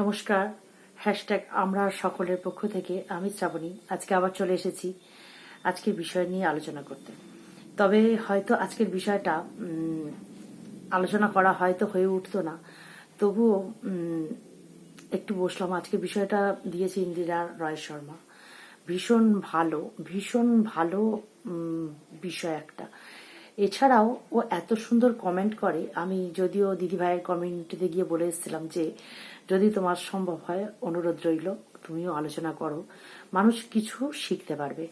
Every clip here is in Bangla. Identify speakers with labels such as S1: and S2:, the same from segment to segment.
S1: নমস্কার। হ্যাশট্যাগ আমরা সকলের পক্ষ থেকে আমি শ্রাবণী। আজকে আবার চলে এসেছি আজকের বিষয় নিয়ে আলোচনা করতে। তবে হয়তো আজকের বিষয়টা আলোচনা করা হয়তো হয়ে উঠতো না। তবুও একটু বসলাম। আজকে বিষয়টা দিয়েছে ইন্দিরা রয় শর্মা। ভীষণ ভালো ভীষণ ভালো বিষয় একটা। এছাড়াও ও এত সুন্দর কমেন্ট করে, আমি যদিও দিদিভাইয়ের কমিউনিটিতে গিয়ে বলে এসেছিলাম যে, যদি তোমার সম্ভব হয়, অনুরোধ রইল, তুমিও আলোচনা করো। মানুষ কিছু শিখতে পারবে।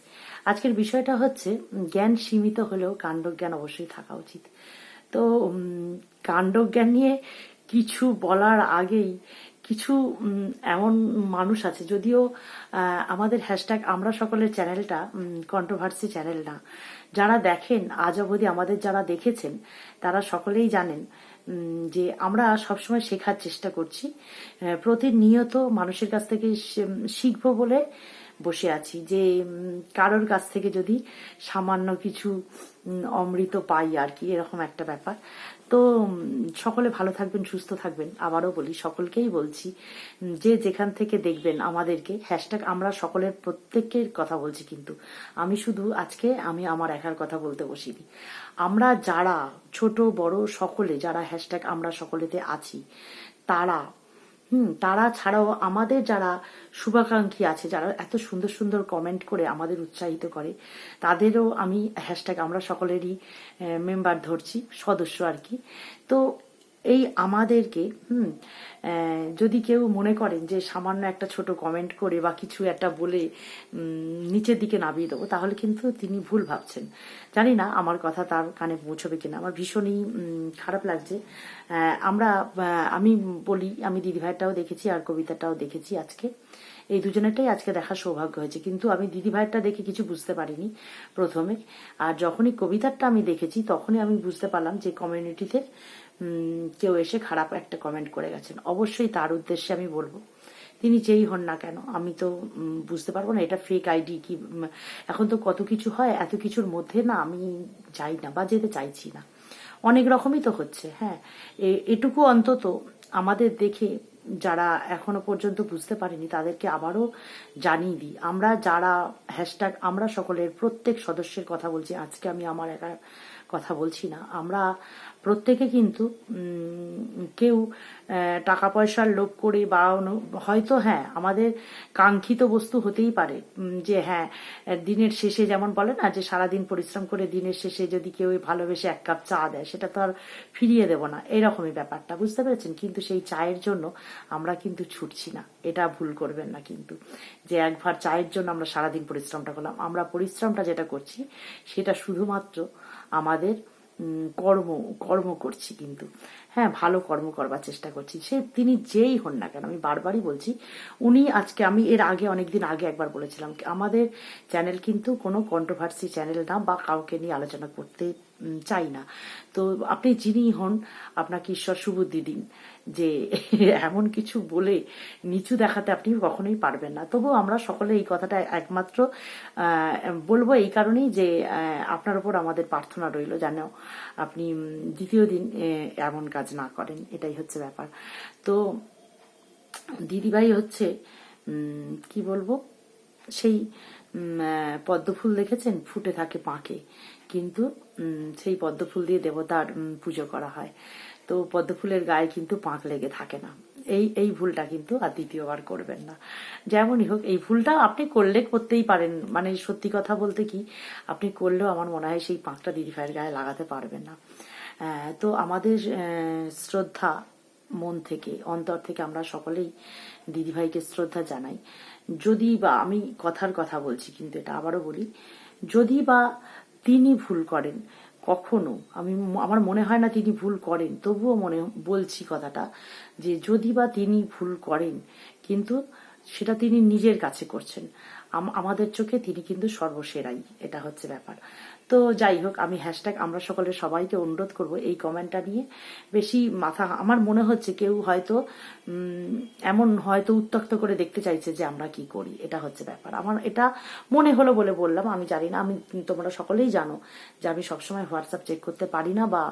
S1: আজকের বিষয়টা হচ্ছে, জ্ঞান সীমিত হলেও কাণ্ডজ্ঞান অবশ্যই থাকা উচিত। তো কাণ্ডজ্ঞান নিয়ে কিছু বলার আগেই কিছু এমন মানুষ আছে যদিও আমাদের হ্যাশট্যাগ আমরা সকলের চ্যানেলটা কন্ট্রোভার্সি চ্যানেল না। যারা দেখেন, আজ অবধি আমাদের যারা দেখেছেন, তারা সকলেই জানেন যে আমরা সবসময় শেখার চেষ্টা করছি প্রতিনিয়ত মানুষের কাছ থেকে শিখব বলে বসে আছি। যে কারোর কাছ থেকে যদি সামান্য কিছু অমৃত পাই আর কি, এরকম একটা ব্যাপার। তো সকলে ভালো থাকবেন, সুস্থ থাকবেন, আবারও বলি, সকলকেই বলছি যে যেখান থেকে দেখবেন আমাদেরকে হ্যাশট্যাগ আমরা সকলের প্রত্যেকের কথা বলছি কিন্তু, আমি শুধু আজকে আমি আমার একার কথা বলতে বসিনি। আমরা যারা ছোট, বড়, সকলে যারা হ্যাশট্যাগ আমরা সকলেতে আছি, তারা হুম, তারা ছাড়াও আমাদের যারা শুভাকাঙ্ক্ষী আছে, যারা এত সুন্দর সুন্দর কমেন্ট করে আমাদের উৎসাহিত করে, তাদেরও আমি হ্যাশট্যাগ আমরা সকলেরই মেম্বার ধরছি, সদস্য আর কি। তো এই আমাদেরকে, হুম যদি কেউ মনে করেন যে সামান্য একটা ছোট কমেন্ট করে বা কিছু একটা বলে নিচের দিকে নামিয়ে দেবো, তাহলে কিন্তু তিনি ভুল ভাবছেন। জানি না আমার কথা তার কানে পৌঁছবে কিনা। আমার ভীষণই খারাপ লাগছে। আমরা আমি বলি, আমি দিদিভাইটাও দেখেছি আর কবিতাটাও দেখেছি আজকে। এই দুজনেরটাই আজকে দেখার সৌভাগ্য হয়েছে। কিন্তু আমি দিদিভাইয়েরটা দেখে কিছু বুঝতে পারিনি প্রথমে। আর যখনই কবিতারটা আমি দেখেছি, তখনই আমি বুঝতে পারলাম যে কমিউনিটিতে কেউ এসে খারাপ একটা কমেন্ট করে গেছেন। অবশ্যই তার উদ্দেশ্যে আমি বলব, তিনি যেই হন না কেন, আমি তো বুঝতে পারব না এটা ফেক আইডি কি এখন তো কত কিছু হয়, এত কিছুর মধ্যে না আমি যাই না বা যেতে চাইছি না। অনেক রকমই তো হচ্ছে হ্যাঁ। এটুকু অন্তত আমাদের দেখে যারা এখনও পর্যন্ত বুঝতে পারেনি, তাদেরকে আবারও জানিয়ে দিই, আমরা যারা হ্যাশট্যাগ আমরা সকলের প্রত্যেক সদস্যের কথা বলছি, আজকে আমি আমার একা কথা বলছি না, আমরা প্রত্যেকে কিন্তু কেউ টাকা পয়সার লোভ করে বা হয়তো হ্যাঁ আমাদের কাঙ্ক্ষিত বস্তু হতেই পারে যে হ্যাঁ দিনের শেষে যেমন বলে না যে সারাদিন পরিশ্রম করে দিনের শেষে যদি কেউ ভালোবেসে এক কাপ চা দেয়, সেটা তো আর ফিরিয়ে দেব না, এরকমই ব্যাপারটা, বুঝতে পেরেছেন? কিন্তু সেই চায়ের জন্য আমরা কিন্তু ছুটছি না, এটা ভুল করবেন না কিন্তু, যে একবার চায়ের জন্য আমরা সারাদিন পরিশ্রমটা করলাম, আমরা পরিশ্রমটা যেটা করছি, সেটা শুধুমাত্র আমাদের কর্ম কর্ম করছি কিন্তু। হ্যাঁ ভালো কর্ম করবার চেষ্টা করছি। সে, তিনি যেই হন না কেন, আমি বারবারই বলছি, উনি আজকে আমি এর আগে, অনেকদিন আগে একবার বলেছিলাম, আমাদের চ্যানেল কিন্তু কোনো কন্ট্রোভার্সি চ্যানেল না বা কাউকে নিয়ে আলোচনা করতে চাই না। তো আপনি যিনি হন, আপনাকে ঈশ্বর সুবুদ্ধি দিন যে এমন কিছু বলে নিচু দেখাতে আপনি কখনোই পারবেন না। তবু আমরা সকলে এই কথাটা একমাত্র বলব এই কারণেই যে আপনার উপর আমাদের প্রার্থনা রইল যেন আপনি দ্বিতীয় দিন এমন কাজ না করেন। এটাই হচ্ছে ব্যাপার। তো দিদিভাই হচ্ছে কি বলব? সেই উম, আহ, পদ্মফুল দেখেছেন? ফুটে থাকে পাঁকে। কিন্তু সেই পদ্মফুল দিয়ে দেবতার পুজো করা হয়। তো পদ্মফুলের গায়ে কিন্তু পাঁক লেগে থাকে না। এই এই ভুলটা কিন্তু আর দ্বিতীয়বার করবেন না। যেমনই হোক এই ভুলটা আপনি করলে করতেই পারেন। মানে সত্যি কথা বলতে কি আপনি করলেও আমার মনে হয় সেই পাঁকটা দিদিভাইয়ের গায়ে লাগাতে পারবেন না। তো আমাদের শ্রদ্ধা মন থেকে, অন্তর থেকে আমরা সকলেই দিদিভাইকে শ্রদ্ধা জানাই। যদি বা আমি কথার কথা বলছি, কিন্তু এটা আবারও বলি, যদি বা তিনি ভুল করেন, কখনো, আমি আমার মনে হয় না তিনি ভুল করেন, তবুও মনে বলছি কথাটা যে যদি বা তিনি ভুল করেন, কিন্তু সেটা তিনি নিজের কাছে করছেন। আমাদের চোখে তিনি কিন্তু সর্বসেরাই এটা হচ্ছে ব্যাপার। তো যাই হোক আমি হ্যাশট্যাগ আমরা সকলে সবাইকে অনুরোধ করব এই কমেন্টটা নিয়ে। বেশি মাথা আমার মনে হচ্ছে কেউ হয়তো এমন হয়তো উত্তক্ত করে দেখতে চাইছে যে আমরা কি করি এটা হচ্ছে ব্যাপার। আমার এটা মনে হলো বলে বললাম আমি জানি না আমি তোমরা সকলেই জানো যে আমি সবসময় হোয়াটসঅ্যাপ চেক করতে পারি না বা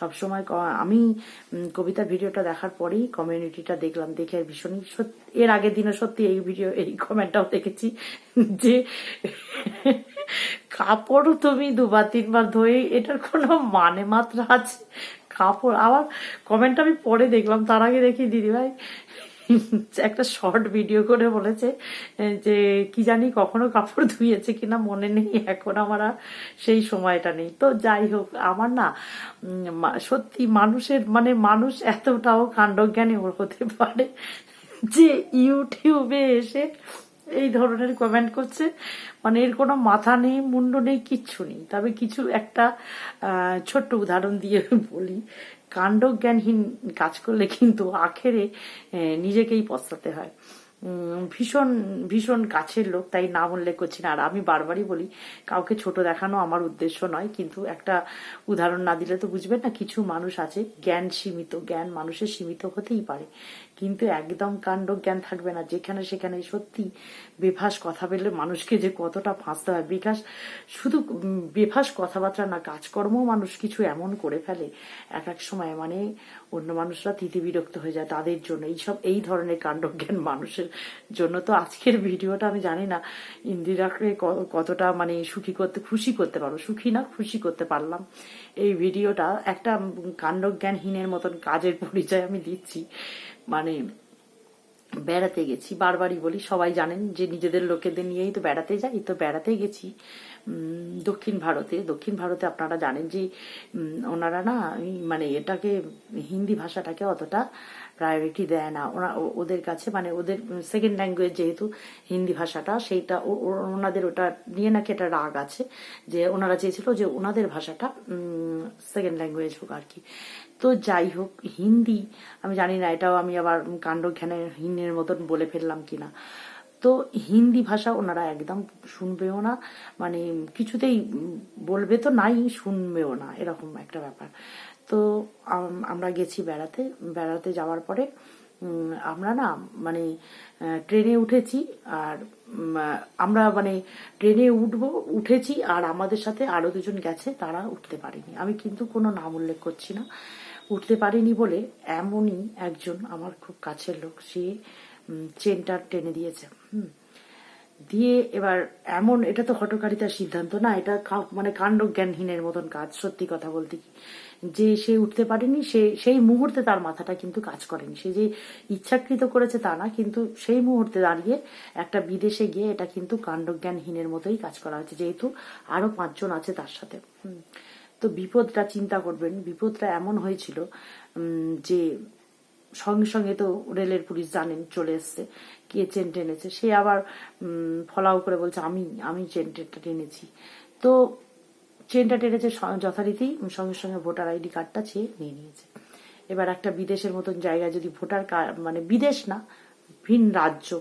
S1: সবসময় আমি উম, কবিতার ভিডিওটা দেখার পরেই কমিউনিটিটা দেখলাম দেখে ভীষণই এর আগের দিনে সত্যি এই ভিডিও এই কমেন্টটাও দেখেছি। যে কাপড় তুমি দুবার, তিনবার ধোয়ে এটার কোনো মানে মাত্রা আছে? কাপড়, আবার কমেন্ট আমি পরে দেখলাম, তার আগে দেখি দিদিভাই একটা শর্ট ভিডিও করে বলেছে যে কি জানি কখনো কাপড় ধুয়েছে কিনা মনে নেই, এখন আমার আর সেই সময়টা নেই। তো যাই হোক, আমার না সত্যি মানুষের মানে মানুষ এতটাও কাণ্ডজ্ঞানী হতে পারে যে ইউটিউবে এসে এই ধরনের কমেন্ট করছে। মানে এর কোনো মাথা নেই, মুন্ড নেই, কিচ্ছু নেই। তবে কিছু একটা ছোট্ট উদাহরণ দিয়ে বলি। কাণ্ডজ্ঞানহীন কাজ করলে কিন্তু আখেরে নিজেকেই পস্তাতে হয়। ভীষণ ভীষণ কাছের লোক, তাই নাম উল্লেখ করছি না। আর আমি বারবারই বলি, কাউকে ছোট দেখানো আমার উদ্দেশ্য নয়, কিন্তু একটা উদাহরণ না দিলে তো বুঝবেন না, কিছু মানুষ আছে, জ্ঞান সীমিত, জ্ঞান মানুষের সীমিত হতেই পারে। কিন্তু একদম কাণ্ড জ্ঞান থাকবে না। যেখানে সেখানে সত্যি বেফাস কথা বললে মানুষকে যে কতটা ফাঁসতে হয়। বিকাশ শুধু বেফাস কথাবার্তা না কাজকর্ম মানুষ কিছু এমন করে ফেলে। এক এক সময় মানে অন্য মানুষরা তিতি বিরক্ত হয়ে যায় তাদের জন্য। এইসব, এই ধরনের কাণ্ডজ্ঞান মানুষের জন্য। তো আজকের ভিডিওটা আমি জানি না, ইন্দিরাকে কতটা মানে সুখী করতে, খুশি করতে পারব। সুখী না, খুশি করতে পারলাম। এই ভিডিওটা একটা কাণ্ডজ্ঞানহীনের মতন কাজের পরিচয় আমি দিচ্ছি। মানে বেড়াতে গেছি, বারবারই বলি, সবাই জানেন যে নিজেদের লোকেদের নিয়েই তো বেড়াতে যাই। তো বেড়াতে গেছি দক্ষিণ ভারতে। দক্ষিণ ভারতে আপনারা জানেন যে ওনারা না মানে এটাকে হিন্দি ভাষাটাকে অতটা প্রায়োরিটি দেয় না। ওরা ওদের কাছে মানে ওদের সেকেন্ড ল্যাঙ্গুয়েজ যেহেতু হিন্দি ভাষাটা, সেইটা ওনাদের ওটা নিয়ে নাকি একটা রাগ আছে, যে ওনারা চেয়েছিল যে ওনাদের ভাষাটা সেকেন্ড ল্যাঙ্গুয়েজ হোক আর কি। তো যাই হোক, হিন্দি, আমি জানি না, এটাও আমি আবার কাণ্ডজ্ঞানের হিন্দির মতন বলে ফেললাম কিনা। তো হিন্দি ভাষা ওনারা একদম শুনবেও না মানে কিছুতেই বলবে তো নাই, শুনবেও না, এরকম একটা ব্যাপার। তো আমরা গেছি বেড়াতে। বেড়াতে যাওয়ার পরে আমরা না মানে ট্রেনে উঠেছি আর আমরা মানে ট্রেনে উঠবো, উঠেছি আর আমাদের সাথে আরও দুজন গেছে, তারা উঠতে পারেনি। আমি কিন্তু কোনো নাম উল্লেখ করছি না। উঠতে পারিনি বলে এমনই একজন আমার খুব কাছের লোক, সে চেনটা টেনে দিয়েছে, হুম। দিয়ে এবার এমন, এটা তো হটকারিতার সিদ্ধান্ত না, এটা মানে কাণ্ড জ্ঞানহীনের মতন কাজ, সত্যি কথা বলতে কি। যে সে উঠতে পারেনি, সে, সেই মুহূর্তে তার মাথাটা কিন্তু কাজ করেনি। সে যে ইচ্ছাকৃত করেছে তা না, কিন্তু সেই মুহূর্তে দাঁড়িয়ে একটা বিদেশে গিয়ে এটা কিন্তু কাণ্ডজ্ঞানহীনের মতোই কাজ করা হয়েছে, যেহেতু আরও পাঁচজন আছে তার সাথে। তো বিপদটা চিন্তা করবেন, বিপদটা এমন হয়েছিল যে সঙ্গে সঙ্গে তো রেলের পুলিশ জানেন, চলে এসছে কে চেন টেনেছে। সে আবার ফলাও করে বলছে, আমি আমি চেন টেনটা টেনেছি। তো চেনটা টেনেছে স- যথারীতি সঙ্গে সঙ্গে ভোটার আইডি কার্ডটা চেয়ে নিয়ে নিয়েছে। এবার একটা বিদেশের মতন জায়গায় যদি ভোটার মানে বিদেশ না, ভিন রাজ্য,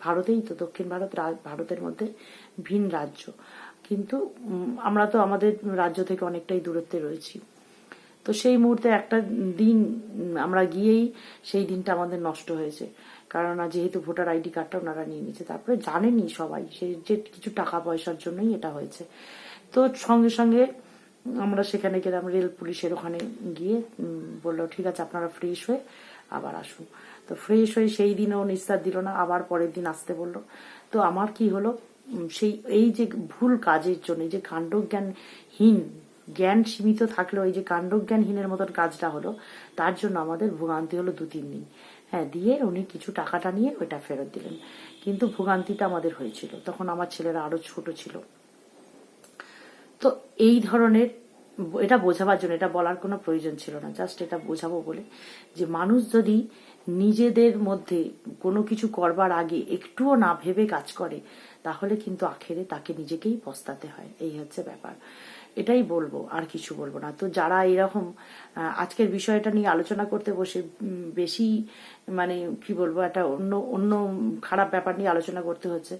S1: ভারতেই তো, দক্ষিণ ভারত ভারতের মধ্যে ভিন রাজ্য। কিন্তু আমরা তো আমাদের রাজ্য থেকে অনেকটাই দূরত্বে রয়েছি। তো সেই মুহূর্তে একটা দিন আমরা গিয়েই সেই দিনটা আমাদের নষ্ট হয়েছে। কারণ যেহেতু ভোটার আইডি কার্ডটা ওনারা নিয়ে নিয়েছে, তারপরে জানেনি সবাই সে যে কিছু টাকা পয়সার জন্যই এটা হয়েছে। তো সঙ্গে সঙ্গে আমরা সেখানে গেলাম, রেল পুলিশের ওখানে গিয়ে বলল, ঠিক আছে, আপনারা ফ্রেশ হয়ে আবার আসুন। তো ফ্রেশ হয়ে সেই দিনও নিস্তার দিল না, আবার পরের দিন আসতে বলল। তো আমার কি হলো সেই, এই যে ভুল কাজের জন্য যে কাণ্ডজ্ঞানহীন জ্ঞান সীমিত থাকলেও এই যে কাণ্ডজ্ঞানহীনের মতন কাজটা হলো, তার জন্য আমাদের ভোগান্তি হলো দু তিন দিন। হ্যাঁ দিয়ে উনি কিছু টাকাটা নিয়ে ওইটা ফেরত দিলেন। কিন্তু ভোগান্তিটা আমাদের হয়েছিল। তখন আমার ছেলেরা আরও ছোট ছিল। তো এই ধরনের এটা বোঝাবার জন্য, এটা বলার কোনো প্রয়োজন ছিল না। জাস্ট এটা বোঝাবো বলে যে মানুষ যদি নিজেদের মধ্যে কোনো কিছু করবার আগে একটুও না ভেবে কাজ করে, তাহলে কিন্তু আখেরে তাকে নিজেকেই পস্তাতে হয়। এই হচ্ছে ব্যাপার। এটাই বলব, আর কিছু বলব না। তো যারা এরকম আজকের বিষয়টা নিয়ে আলোচনা করতে বসে বেশি মানে কি বলব, একটা অন্য অন্য খারাপ ব্যাপার নিয়ে আলোচনা করতে হচ্ছে,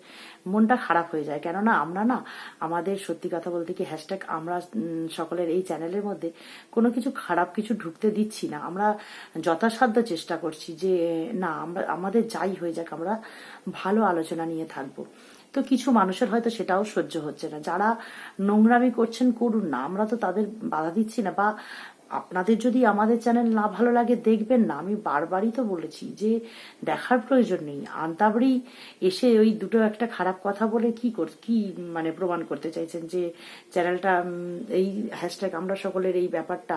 S1: মনটা খারাপ হয়ে যায়। কেননা আমরা না, আমাদের সত্যি কথা বলতে কি হ্যাশট্যাগ আমরা সকলের এই চ্যানেলের মধ্যে কোনো কিছু খারাপ কিছু ঢুকতে দিচ্ছি না। আমরা যথাসাধ্য চেষ্টা করছি যে, না, আমরা, আমাদের যাই হয়ে যাক, আমরা ভালো আলোচনা নিয়ে থাকব। তো কিছু মানুষের হয়তো সেটাও সহ্য হচ্ছে না। যারা নোংরামি করছেন, করুন না। আমরা তো তাদের বাধা দিচ্ছি না। বা আপনাদের যদি আমাদের চ্যানেল না ভালো লাগে, দেখবেন না। আমি বারবারই তো বলেছি যে, দেখার প্রয়োজন নেই। আন্তাবড়ি এসে ওই দুটো একটা খারাপ কথা বলে কি কর, কি মানে প্রমাণ করতে চাইছেন যে, চ্যানেলটা এই হ্যাশট্যাগ আমরা সকলের এই ব্যাপারটা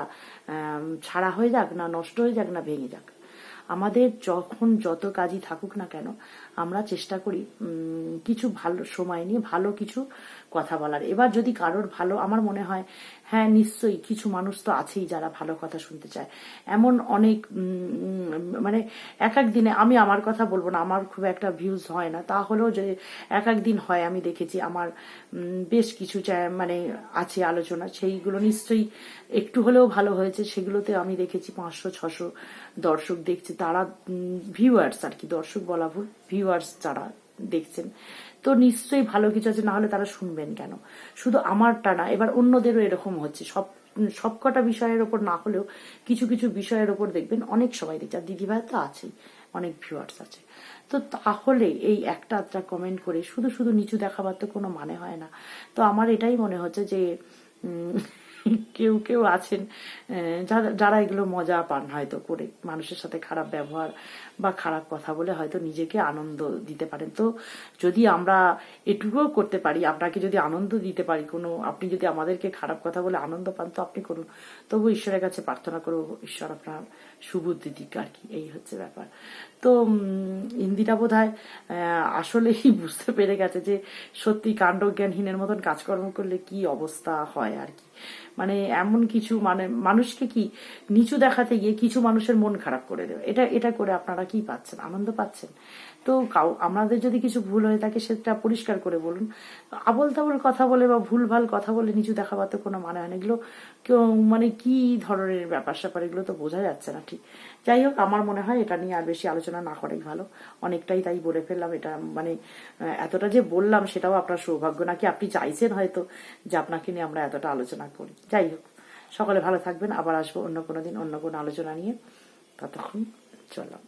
S1: ছাড়া হয়ে যাক না, নষ্ট হয়ে যাক না, ভেঙে যাক। আমাদের যখন যত কাজই থাকুক না কেন আমরা চেষ্টা করি কিছু ভালো সময় নিয়ে ভালো কিছু কথা বলার। এবার যদি কারোর ভালো, আমার মনে হয় হ্যাঁ নিশ্চয়ই কিছু মানুষ তো আছেই যারা ভালো কথা শুনতে চায়। এমন অনেক মানে এক এক দিনে আমি আমার কথা বলব না, আমার খুব একটা ভিউজ হয় না। তাহলেও যে এক এক দিন হয়, আমি দেখেছি আমার বেশ কিছু মানে আছে আলোচনা, সেইগুলো নিশ্চয়ই একটু হলেও ভালো হয়েছে। সেগুলোতে আমি দেখেছি পাঁচশো, ছশো দর্শক দেখছে। তারা ভিউয়ার্স আর কি, দর্শক বলা ভুল ভিউয়ার্স যারা দেখছেন, তো নিশ্চয়ই ভালো কিছু আছে না হলে তারা শুনবেন কেন? শুধু আমারটা না, এবার অন্যদেরও এরকম হচ্ছে। সব, সবকটা বিষয়ের ওপর না হলেও কিছু কিছু বিষয়ের ওপর দেখবেন অনেক সবাই দেখছে। আর দিদিভাই তো আছেই, অনেক ভিউয়ার্স আছে। তো তাহলে এই একটা আধটা কমেন্ট করে শুধু শুধু নিচু দেখাবার তো কোনো মানে হয় না। তো আমার এটাই মনে হচ্ছে যে কেউ কেউ আছেন যারা- এগুলো মজা পান হয়তো করে, মানুষের সাথে খারাপ ব্যবহার বা খারাপ কথা বলে হয়তো নিজেকে আনন্দ দিতে পারেন। তো যদি আমরা এটুকুও করতে পারি, আপনাকে যদি আনন্দ দিতে পারি, কোনো আপনি যদি আমাদেরকে খারাপ কথা বলে আনন্দ পান, তো আপনি করুন। তবু ঈশ্বরের কাছে প্রার্থনা করব, ঈশ্বর আপনার সুবুদ্ধি দিক আর কি, এই হচ্ছে ব্যাপার। তো ইন্দিরা বোধ হয় আসলেই বুঝতে পেরে গেছে যে সত্যি কাণ্ড জ্ঞানহীনের মতন কাজকর্ম করলে কি অবস্থা হয় আর কি। মানে এমন কিছু মানে মানুষকে কি নিচু দেখাতে গিয়ে কিছু মানুষের মন খারাপ করে দেবে। এটা এটা করে আপনারা কি পাচ্ছেন? আনন্দ পাচ্ছেন? তো কাউ, আমাদের যদি কিছু ভুল হয়ে থাকে সেটা পরিষ্কার করে বলুন। আবল তাবল কথা বলে বা ভুলভাল কথা বলে নিচু দেখাবার তো কোনো মানে হয় না। এগুলো মানে কি ধরনের ব্যাপার স্যাপার এগুলো তো বোঝা যাচ্ছে না ঠিক। যাই হোক, আমার মনে হয় এটা নিয়ে আর বেশি আলোচনা না করাই ভালো। অনেকটাই তাই বলে ফেললাম এটা মানে এতটা যে বললাম সেটাও আপনার সৌভাগ্য নাকি আপনি চাইছেন হয়তো যে আপনাকে নিয়ে আমরা এতটা আলোচনা করি। যাই হোক, সকলে ভালো থাকবেন। আবার আসব অন্য কোনো দিন অন্য কোনো আলোচনা নিয়ে। ততক্ষণ চললাম